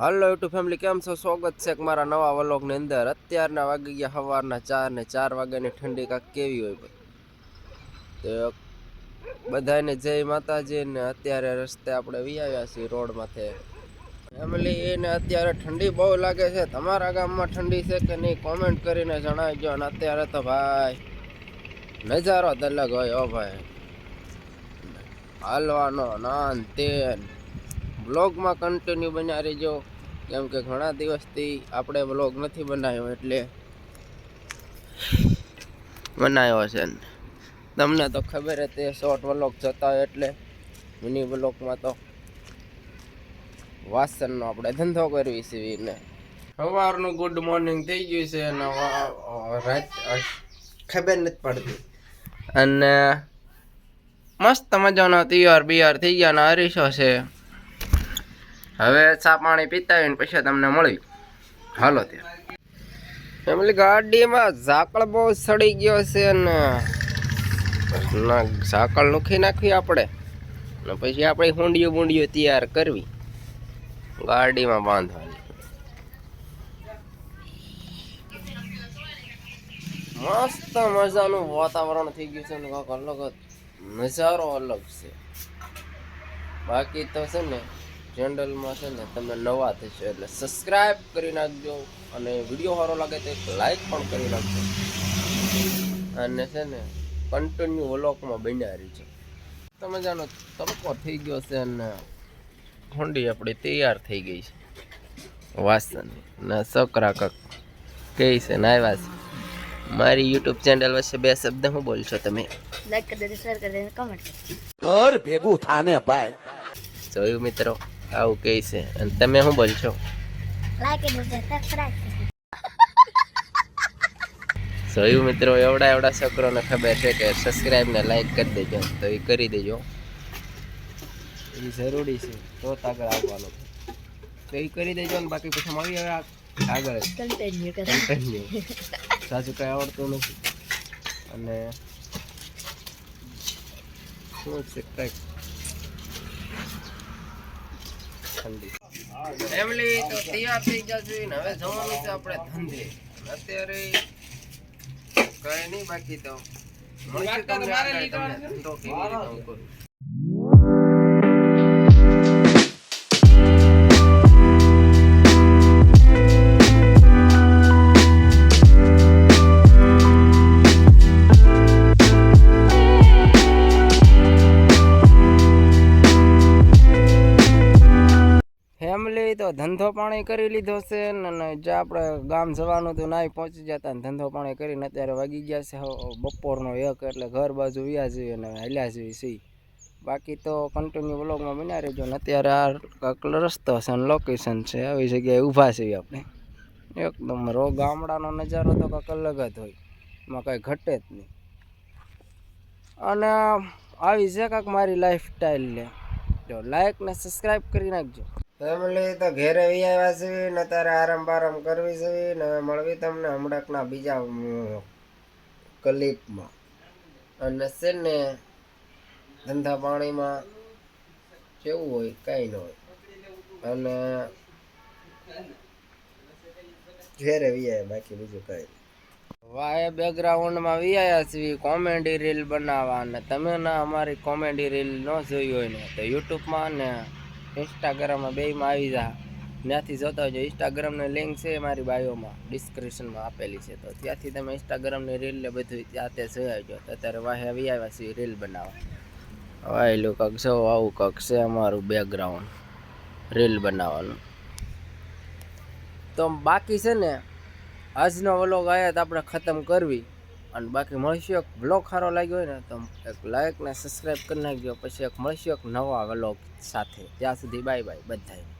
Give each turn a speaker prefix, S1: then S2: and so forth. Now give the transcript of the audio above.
S1: હાલો YouTube family કેમ છો? સ્વાગત છે મારા નવા વલોગની અંદર. અત્યારના વાગી ગયા સવારના ચાર ને ચાર વાગ્યાની ઠંડી કાંક કેવી હોય ભાઈ તો બધાને જય માતાજી ને અત્યારે રસ્તે આપણે વી આવ્યા છીએ રોડમાંથી. માથે ફેમિલી એને અત્યારે ઠંડી બહુ લાગે છે. તમારા ગામમાં ઠંડી છે કે નહીં કોમેન્ટ કરીને જણાવજો. અને અત્યારે તો ભાઈ નજારો જ અલગ હોય ઓ ભાઈ. હાલવાનો નાન તેન બ્લોગમાં કન્ટિન્યુ બન્યા રહેજો. કેમ કે ઘણા દિવસથી આપણે બ્લોગ નથી બનાવ્યો એટલે બનાવ્યો છે. તમને તો ખબર હતી શોર્ટ વ્લોગ જતા હોય એટલે મિની બ્લોગમાં તો વાસણનો આપણે ધંધો કરવી સિવિને સવારનું ગુડ મોર્નિંગ થઈ ગયું છે અને રાત, ખબર નથી પડતી. અને મસ્ત મજાનો તૈયાર બિયાર થઈ ગયા ને અરીસો છે. હવે ચા પાણી પીતા પછી તમને મળી. હાલો ત્યાં. ગાડીમાં ઝાકળ બહુ સડી ગયો છે ને, ઝાકળ નુખી નાખવી આપણે. પછી આપણે હુંડીઓ બુંડીઓ તૈયાર કરવી. ગાડીમાં બાંધવાની. મસ્ત મજાનું વાતાવરણ થઈ ગયું છે ને અલગ નજારો અલગ છે. બાકી તો છે ને ચેનલમાં છે ને તમે નવા થશો એટલે સબસ્ક્રાઈબ કરી નાખજો અને વીડિયો સારો લાગે તો એક લાઈક પણ કરી નાખજો. અને છે ને કન્ટિન્યુ વ્લોગમાં બન્યા રહી છે તમે જાણો તડકો થઈ ગયો છે અને હોંડી આપણી તૈયાર થઈ ગઈ છે. વાસણની ના છોકરા કક કહે છે ને આવ્યા છે. મારી યુટ્યુબ ચેનલ વચ્ચે બે શબ્દ હું બોલશો તમે?
S2: લાઈક કરી દેજો શેર કરી દેજો કમેન્ટ
S3: કર ભેગું થાને ભાઈ.
S1: જોયું મિત્રો? આવું કહે છે. અને તમે શું બોલશો જોયું મિત્રો એવડા એવડા છોકરોને ખબર છે કે સબસ્ક્રાઈબ ને લાઈક કરી દેજો. તો એ કરી દેજો. એ જરૂરી છે. તો જ આગળ આવવાનું. તો એ કરી દેજો ને બાકી પછી મળી હવે આગળ.
S2: કન્ટિન્યુ
S1: સાચું કંઈ આવડતું નથી. અને શું છે કંઈક ઠંડી. ફેમિલી તો તૈયાર થઈ જશે ને હવે જવાનું છે આપણે ધંધે. અત્યારે કઈ નહીં બાકી તો. મળશે તમને આગળ. ધંધો કેવી રીતે ફેમિલી તો ધંધો પાણી કરી લીધો છે ને ને જે આપણે ગામ જવાનું હતું નાય પહોંચી જતા ને ધંધો પાણી કરીને અત્યારે વાગી ગયા છે. બપોરનો એક એટલે ઘર બાજુ વ્યા જોઈએ અને હાલ્યા જોઈએ સી બાકી તો કન્ટિન્યુ બ્લોગમાં બન્યા રહેજો ને અત્યારે આ કંઈક રસ્તો છે અને લોકેશન છે. આવી જગ્યાએ ઊભા છીએ આપણે. એકદમ રો ગામડાનો નજારો તો કંઈક અલગ જ હોય. એમાં કાંઈ ઘટે જ નહીં. અને આવી છે કાંક મારી લાઈફ સ્ટાઈલ લે. જો લાઈક ને સબસ્ક્રાઈબ કરી નાખજો. ફેમિલી તો ઘેરે આવ્યા છે ને અત્યારે આરામ બારામ કરવી છે ને મળવી તમને હમણાંકના બીજા ક્લિપમાં. અને છે ને, ધંધા પાણીમાં કેવું હોય, કાંઈ ન હોય. અને ઘેરે વ્યાય બાકી બીજું કાંઈ વાય બેકગ્રાઉન્ડમાં વી આવ્યા છીએ કોમેડી રીલ બનાવવા. અને તમે ના અમારી કોમેડી રીલ ન જોઈ હોય ને, તો યુટ્યુબમાં ને ઇન્સ્ટાગ્રામમાં બેયમાં આવી જા. ત્યાંથી જોતા હોજો ઇન્સ્ટાગ્રામની લિંક છે મારી બાયોમાં ડિસ્ક્રિપ્શનમાં આપેલી છે. તો ત્યાંથી તમે ઇન્સ્ટાગ્રામની રીલ ને બધું ત્યાં જોઈ આવજો. તો અત્યારે વાહે આવી આવ્યા છીએ રીલ બનાવવા. વાયલું કંઈક જો આવું કંઈક છે અમારું બેકગ્રાઉન્ડ રીલ બનાવવાનું. તો બાકી છે ને, આજનો વ્લોગ આવ્યા તો આપણે ખતમ કરવી. અને બાકી મળશું એક વ્લોગ સારો લાગ્યો હોય ને, તો એક લાઈક ને સબસ્ક્રાઈબ કરી નાખજો. પછી એક મળશું એક નવા વ્લોગ સાથે. ત્યાં સુધી બાય બાય બધાય